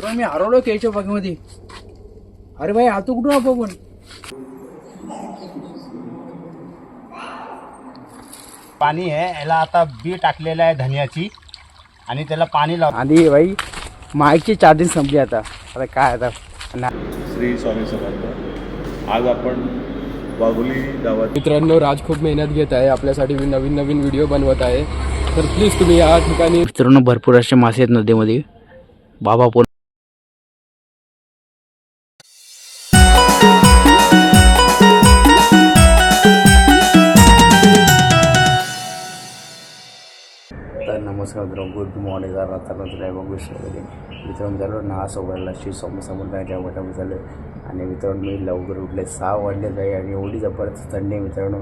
मित्रांनो मी हरवलो केळीच्या बागेमध्ये. अरे भाई आतो कुठून आपण पण? पाणी आहे याला आता बी टाकलेलं आहे धनियाची. आणि त्याला पाणी लाव आधी भाई माईकची चार्जिंग संपली आता. आता काय आता? ना- श्री स्वामी समर्थ. आज आपण वाघोली गावात मित्रांनो राज खूप मेहनत घेत आहे. आपल्यासाठी नवीन नवीन व्हिडिओ बनवत आहे. तर प्लीज तुम्ही या ठिकाणी मित्रांनो भरपूर असे मासे आहेत नदीमध्ये. बाबा पोर तर नमस्कार मित्रांनो गुड मॉर्निंग तर तुला बघू शकते मित्रांनो झालो ना सोबतला श्री स्वामी समर्थाच्या मठामध्ये झालो आणि मित्रांनो मी लवकर उठले सहा वाजले जाई आणि एवढी जबरदस्त थंडी आहे मित्रांनो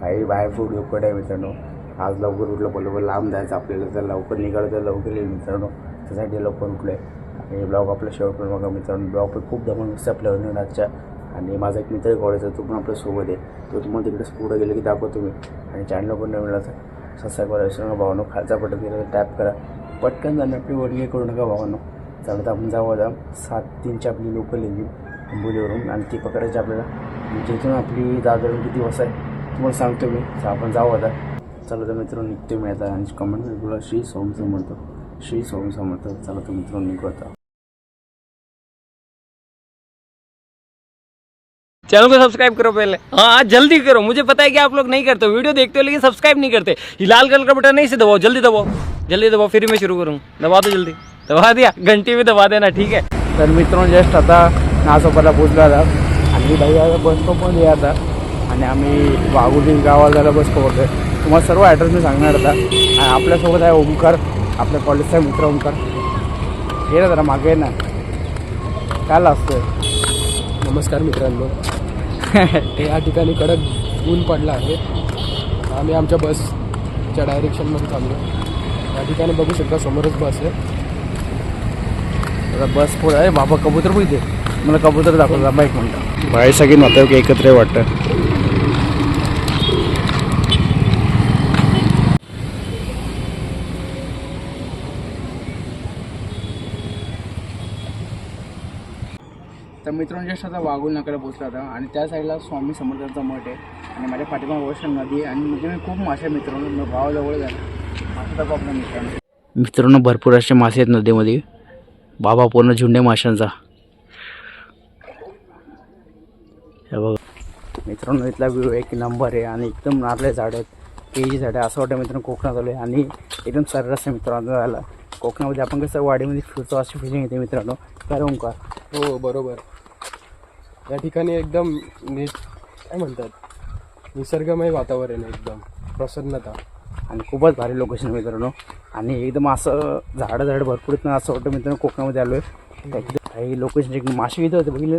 काही बाहेर फूड उपट आहे मित्रांनो आज लवकर उठलं बोललं लांब जायचं आपल्याला तर लवकर निघालं तर लवकर येईल मित्रांनो त्यासाठी लवकर उठले आणि ब्लॉग आपला शेवट पण बघा मित्रांनो ब्लॉग पण खूप जबरदस्त आपल्या आजच्या आणि माझा एक मित्र कॉलेजचा तो पण आपल्यासोबत आहे तो तुम्हाला तिकडेच पुढे गेलं की दाखवतो मी आणि चॅनल पण नवीन असं सबस्क्राईब करा विसरू नका भावानो खालचा बटन दिला टॅप करा. पटकन जाणं आपली वर्गी करू नका भावानो. चालत आपण जाऊ आता. सात तीनची आपली लोकल येईल आंबोलीवरून आणि ती पकडायची आपल्याला. जिथून आपली दादरून किती वाजता आहे तुम्हाला सांगतो मी. आपण जाऊ आता. चला तर मित्रांनो निघतो मी आता. आणि कमेंट तुला श्री सोम समर्थ. श्री सोम समर्थ. चला तर मित्रांनो निघू आता. चैनल को सब्सक्राइब करो पहले। हाँ जल्दी करो। मुझे पता है कि आप लोग नहीं करते हो। वीडियो देखते हो लेकिन सब्सक्राइब नहीं करते। ये लाल कलर का बटन नहीं से दबाओ जल्दी दबाओ। जल्दी दबाओ फिर मैं शुरू करूँ। दबा दो जल्दी। दबा दिया घंटी भी दबा देना ठीक है? तर मित्रांनो जस्ट आता नासोपाला पोचलो आता. आणि भाई आता बस पण आता. आणि आम्ही वाघोली गावाला जायला बस पकडतोय तुम्हाला सर्व ॲड्रेस मी सांगणार आता. आणि आपल्यासोबत आहे ओंकार. आपल्या कॉलेजचा मित्र ओंकार. ये ना जरा मागे ये ना. काय असतोय नमस्कार मित्रांनो. या ठिकाणी कडक ऊन पडला आहे. आम्ही आमच्या बसच्या डायरेक्शनमध्ये चाललो या ठिकाणी बघू शकता समोरच बस आहे. आता बस पुढे आहे. बाबा कबूतर पण इथे. मला कबूतर दाखवला बाईक एक मिनटं बाहेर सगळी नातेवाईक एकत्र वाटतं. आता वाघूल नाक्याला पोचला होता आणि त्या साईडला स्वामी समर्थांचा मठ आहे. आणि माझ्या पाठीमागे वर्ष नदी आणि म्हणजे मी खूप मासे आहे मित्रांनो मी भावाजवळ झाला माशाचा प्रॉब्लेम मित्रांनो. मित्रांनो भरपूर असे मासे आहेत नदीमध्ये. बाबा पूर्ण झुंडे माशांचा. हे बघा. मित्रांनो इथला व्ह्यू एक नंबर आहे आणि एकदम नारळे झाड आहेत. केळीची झाडं असं वाटतं मित्रांनो कोकणात आलो आहे आणि एकदम सर्रास आहे मित्रांनो झाला कोकणामध्ये आपण कसं वाडीमध्ये फिरतो अशी फिलिंग येते मित्रांनो. काय ओंकार. हो बरोबर. या ठिकाणी एकदम नि काय म्हणतात? निसर्गमय वातावरण आहे एकदम. प्रसन्नता. आणि खूपच भारी लोकेशन मित्रांनो. आणि एकदम असं झाडं झाडं भरपूर आहेत ना असं वाटतं मित्रांनो कोकणामध्ये आलो आहे काही लोकेशन मासे किती होते बघितले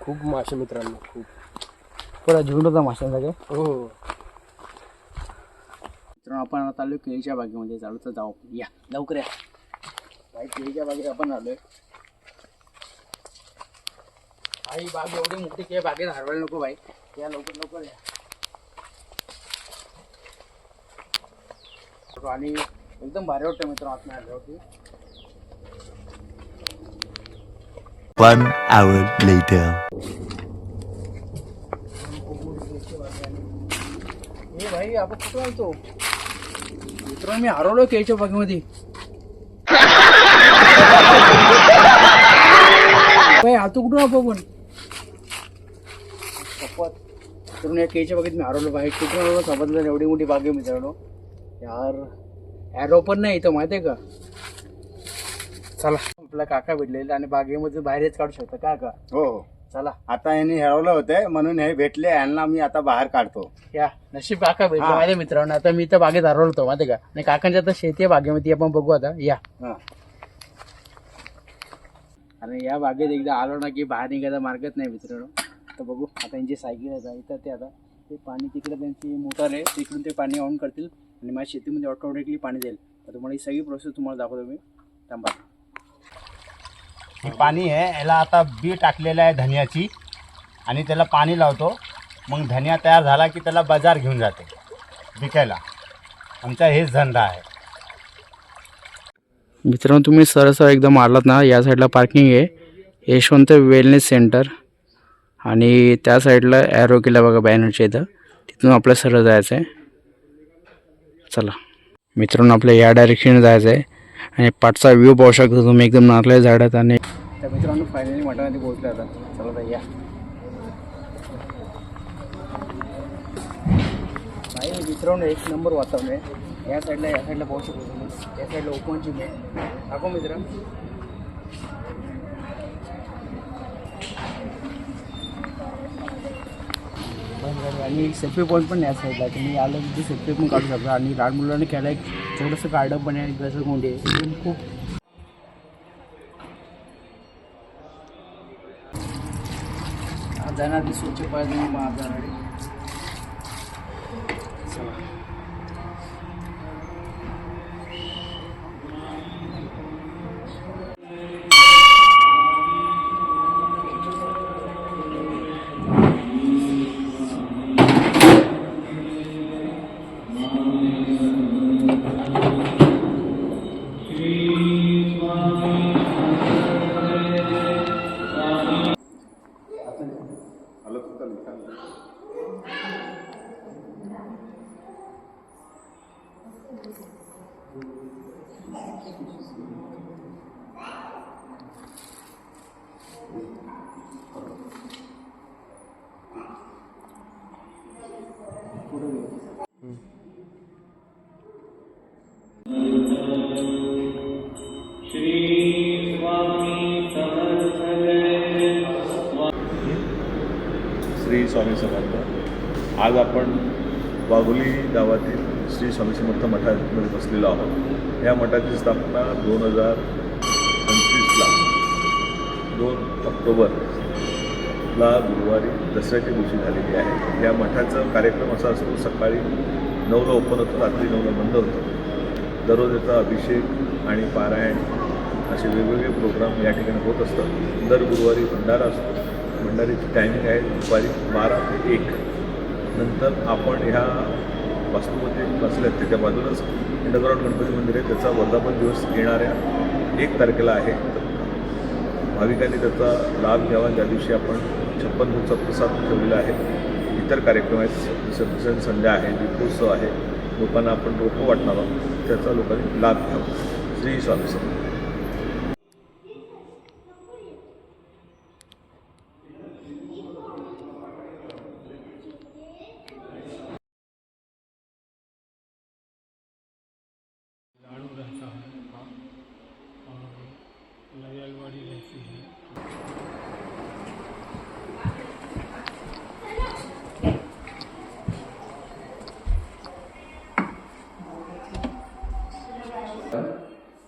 खूप मासे मित्रांनो खूप. पुरा झुंड होता माशांचा काय हो. मित्रांनो आपण आता आलो केळीच्या बागेमध्ये. चालू तर जाऊ. या लवकर या. केळीच्या बागेत आपण आलोय. आई बाग एवढी मोठी की बागेत हरवायला नको भाई. या लवकर लवकर या. आणि एकदम भारी वाटतं मित्र आत्मा आल्यावरती One hour later. ए भाई आपण कुठं आलतो? मित्रांनो मी हरवलो केळीच्या बागेमध्ये. भाई आतो कुठून आपण? शपथ मित्रांनो या केळीच्या बागेत मी हरवलो कुठून आलो समजलं एवढी मोठी बाग मित्रांनो यार ॲरो पण नाही इथं माहिती आहे का? चला. आपला काका भेटलेला आणि बागेमध्ये बाहेरच काढू शकता काका? हो. चला. आता यांनी हरवलं होतं म्हणून हे भेटले यांना मी आता बाहेर काढतो. या. नशीब काका भेटले. माझ्या मित्रांनो आता मी तर बागेत हरवलो होतो माहिती का? आणि काकांच्या आता शेती आहे बागेमध्ये आपण बघू आता. या. हा. आणि या बागेत एकदा आलो ना की बाहेर निघायचा मार्गच नाही मित्रांनो. तर बघू. आता यांची सायकल आहे आता इथं ते आता. ते पाणी तिकडे त्यांची मोटर आहे तिकडून ते पाणी ऑन करतील आणि माझ्या शेतीमध्ये ऑटोमॅटिकली पाणी जाईल. तर तुम्हाला ही सगळी प्रोसेस तुम्हाला दाखवतो मी. थांबा. हे पाणी आहे याला आता बी टाकलेलं आहे धनियाची. आणि त्याला पाणी लावतो. मग धनिया तयार झाला की त्याला बाजार घेऊन जाते. विकायला. आमचा हेच धंदा आहे. मित्रांनो तुम्ही सरळ एकदम आलात ना या साईडला पार्किंग आहे. यशवंत वेलनेस सेंटर आणि त्या साईडला ॲरो केला बघा बॅनरच्या इथं. तिथून आपलं सरळ जायचं आहे चला. मित्रांनो आपल्या या डायरेक्शन जायचं आहे आणि पाठचा व्ह्यू पाहू शकता तुम्ही एकदम नारल्या झाडात आणि त्या मित्रांनो फायनली मठामध्ये पोहोचले आता. चला या. नाही मित्रांनो एक नंबर वातावरण आहे या साईडला या साईडला पाहू शकतो तुम्ही. या साईडला ओपन जिम आहे. दाखव मित्र. आणि सेल्फी पॉईंट पण या साईडला तुम्ही आलं तिथे सेल्फी पण काढू शकता. आणि लहान मुलांनी खेळायला एक छोटंसं गार्डन पण आहे घसर कोंडी आहे. खूप जाणार ते स्वच्छ पाहिजे मग श्री स्वामी समर्थ। आज आपण वाघोली गावातील श्री स्वामी समर्थ मठामध्ये बसलेलो आहोत. या मठाची स्थापना दोन हजार पंचवीसला दोन ऑक्टोबरला गुरुवारी दसऱ्याच्या दिवशी झालेली आहे. या मठाचा कार्यक्रम असा असतो सकाळी नऊला ओपन होतो रात्री नऊला बंद होतो. दररोज याचा अभिषेक आणि पारायण असे वेगवेगळे प्रोग्राम या ठिकाणी होत असतात. दर गुरुवारी भंडारा असतो. भंडारीची टायमिंग आहे दुपारी बारा ते एक. नंतर आपण ह्या वास्तूमध्ये बसल्यात त्याच्या बाजूलाच अंडरग्राऊंड गणपती मंदिर आहे. त्याचा वर्धापन दिवस येणाऱ्या एक तारखेला आहे. भाविकांनी त्याचा लाभ घ्यावा. ज्या दिवशी आपण छप्पन भूतचा प्रसाद ठेवलेला आहे इतर कार्यक्रम आहेत. विसर्जन संध्या आहे दीपोत्सव आहे. लोकांना आपण रोपं वाटणार आहोत त्याचा लोकांनी लाभ घ्यावा. श्री स्वामी समर्थ.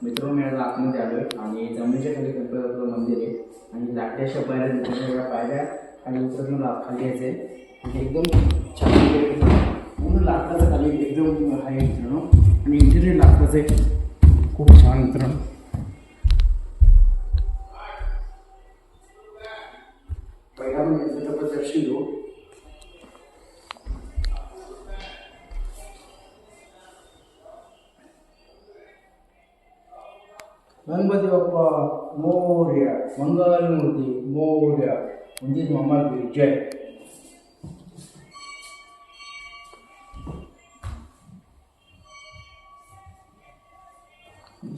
मित्र मी आज आतमध्ये आणि जमिनीच्या खाली गणपतीचं मंदिर आहे. आणि लाकड्याच्या पायऱ्या मित्रांनो पायऱ्या आणि उतरून खाली यायचे म्हणजे एकदम छान पूर्ण लाकडाचं खाली एकदम हाय मित्रांनो. आणि इंटिरियर लाकडाचं आहे. खूप छान मित्रांनो. गणपती बाप्पा मोर्या मंगलमूर्ती मोर्या. म्हणजे मामा जय.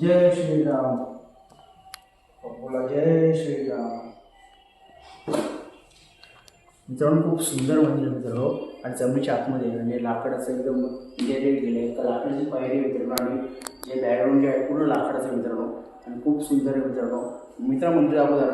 जय श्रीराम. बोला जय श्रीराम. मित्रांनो खूप सुंदर म्हणजे मंदिर आहे मित्रांनो हो. आणि जमिनीच्या आतमध्ये म्हणजे लाकडाचं एकदम गेले गेले लाकडाची पायरी आहे मित्रांनो आणि जे बॅकग्राऊंड जे आहे पूर्ण लाकडाचं मित्रांनो आणि खूप सुंदर आहे मित्रांनो मित्र अगोदर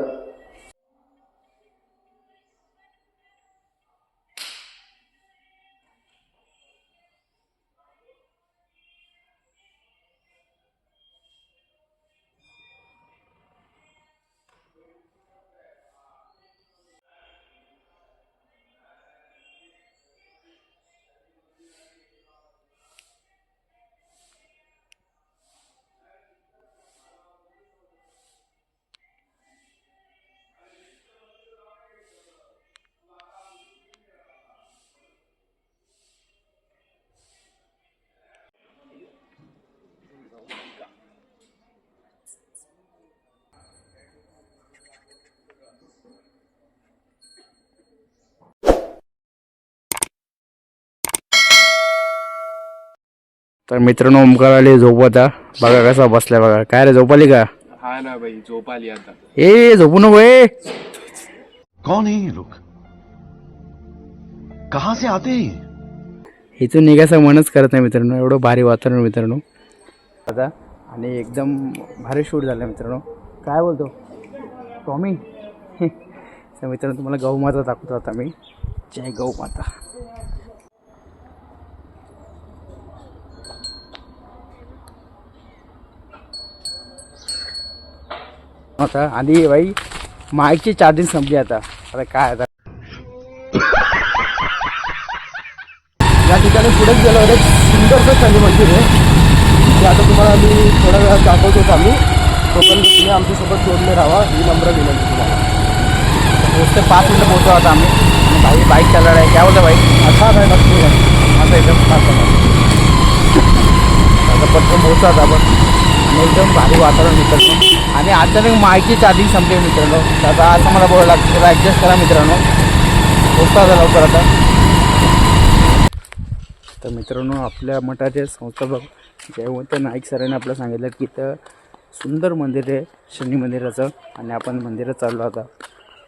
तर मित्रांनो ओमकार आले झोपता बघा कसा बसलाय बघा. काय रे झोपाली का? हा ना भाई झोप आली आता. ए झोपू नको ए. कौन है ये लोग? कहां से आते हैं ये? इथून निघायचं मनच करत नाही मित्रांनो. एवढं भारी वातावरण मित्रांनो. आता आणि एकदम भारी शूट झालं मित्रांनो. काय बोलतो? टॉमी? तर मित्रांनो तुम्हाला गहू माता दाखवतो आता मी. जय गौ आता आणि बाई. माईकची चार्जिंग संपली आता. आता काय आता? या ठिकाणी पुढेच गेलो एक सुंदरसं शनी मंदिर आहे. ते आता तुम्हाला मी थोड्या वेळात दाखवतोच आम्ही तोपर्यंत तुम्ही आमच्यासोबत जोडले राहा ही नम्र विनंती तुम्हाला. पाच मिनटं पोहोचतो आता आम्ही. आणि भाई बाईक चालणार आहे काय बोलतो बाईक अच्छा नाही नक्की नाही. असं एकदम फास्ट आता पटकन पोहोचतो आता आपण. आणि एकदम भारी वातावरण मित्रांनो. आणि अचानक माहिती चार्जिंग संपली मित्रांनो. तर आता असं मला बोलायला लागतं त्याला ॲडजस्ट करा मित्रांनो. पोहोचतो लवकर आता. तर मित्रांनो आपल्या मठाचे संस्थापक जयवंत नाईक सरांनी आपल्याला सांगितलं की इथं सुंदर मंदिर आहे शनी मंदिराचं. आणि आपण मंदिरात चाललो आता.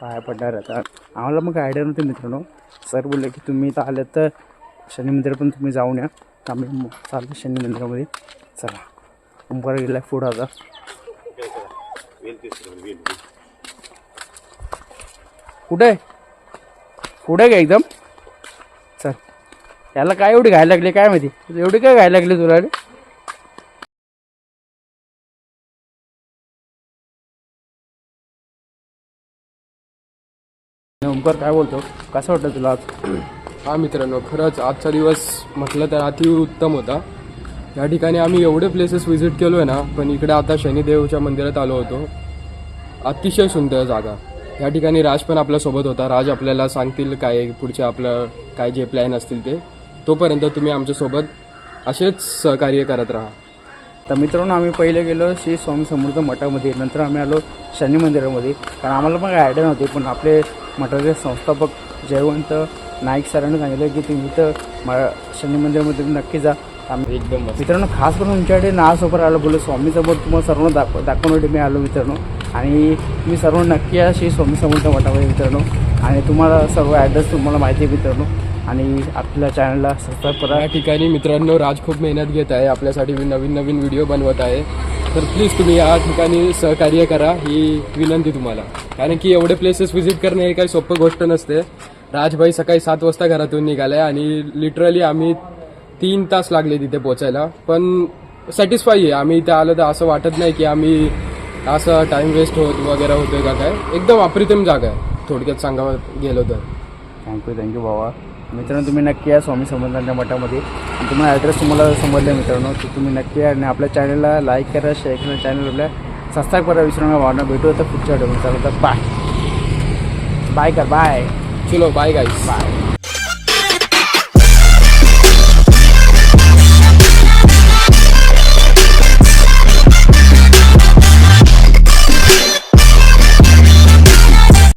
पाया पडणार आता. आम्हाला मग आयडिया नव्हती मित्रांनो. सर बोलले की तुम्ही इथं आले तर शनी मंदिर पण तुम्ही जाऊन या. आम्ही चालतो शनी मंदिरामध्ये. चला. तुमकडे गेला पुढं आता कुठे? कुठे आहे का एकदम? चल. त्याला काय एवढी घायला लागली काय माहिती? एवढी काय घायला लागली तुला रे? ओंकार काय बोलतो? कसं वाटलं तुला आज? हा मित्रांनो खरंच आजचा दिवस म्हटलं तर अति उत्तम होता. या ठिकाणी आम्ही एवढे प्लेसेस व्हिजिट केलो आहे ना पण इकडे आता शनिदेवच्या मंदिरात आलो होतो. अतिशय सुंदर जागा. या ठिकाणी राज पण आपल्यासोबत होता. राज आपल्याला सांगतील काय पुढचे आपलं काय जे प्लॅन असतील ते. तोपर्यंत तुम्ही आमच्यासोबत असेच सहकार्य करत राहा. तर मित्रांनो आम्ही पहिले गेलो श्री स्वामी समृद्ध मठामध्ये. नंतर आम्ही आलो शनी मंदिरामध्ये. कारण आम्हाला पण काही आयडिया नव्हती पण आपले मठाचे संस्थापक जयवंत नाईक सरांनी सांगितलं की तुम्ही इथं म शनी मंदिरामध्ये नक्की जा. एकदम. मित्रांनो खास करून तुमच्याकडे नावासोबत आलो बोललो स्वामीसमोर तुम्हाला सर्व दाखव दाखवण्यासाठी मी आलो मित्रांनो. आणि मी सर्व नक्की या श्री स्वामी समर्थ मठामध्ये मित्रांनो. आणि तुम्हाला सर्व ॲड्रेस तुम्हाला माहिती आहे मित्रांनो. आणि आपल्या चॅनलला सबस्क्राईब करा. या ठिकाणी मित्रांनो राज खूप मेहनत घेत आहे. आपल्यासाठी नवीन नवीन व्हिडिओ बनवत आहे. तर प्लीज तुम्ही या ठिकाणी सहकार्य करा. ही विनंती तुम्हाला. कारण की एवढे प्लेसेस व्हिजिट करणे हे काही सोपं गोष्ट नसते. राजभाई सकाळी सात वाजता घरातून निघाले आणि लिटरली आम्ही तीन तास लागले तिथे पोचायला. पण सॅटिस्फाय आहे. आम्ही इथे आलो तर असं वाटत नाही की आम्ही असं टाइम वेस्ट होत वगैरे होतोय का काय. एकदम अप्रतिम जागा आहे. थोडक्यात सांगावं गेलो तर. थँक्यू थँक्यू बाबा. मित्रांनो तुम्ही नक्की या स्वामी समर्थांच्या मठामध्ये. तुम्हाला ॲड्रेस तुम्हाला समजलं मित्रांनो तर तुम्ही नक्की या आणि आपल्या चॅनलला लाईक करा शेअर करा चॅनल आपल्या सबस्क्राईब करा विसरू नका. भावना भेटू तर पुढच्या व्हिडिओ चालू तर बाय बाय कर बाय चलो बाय गाईस बाय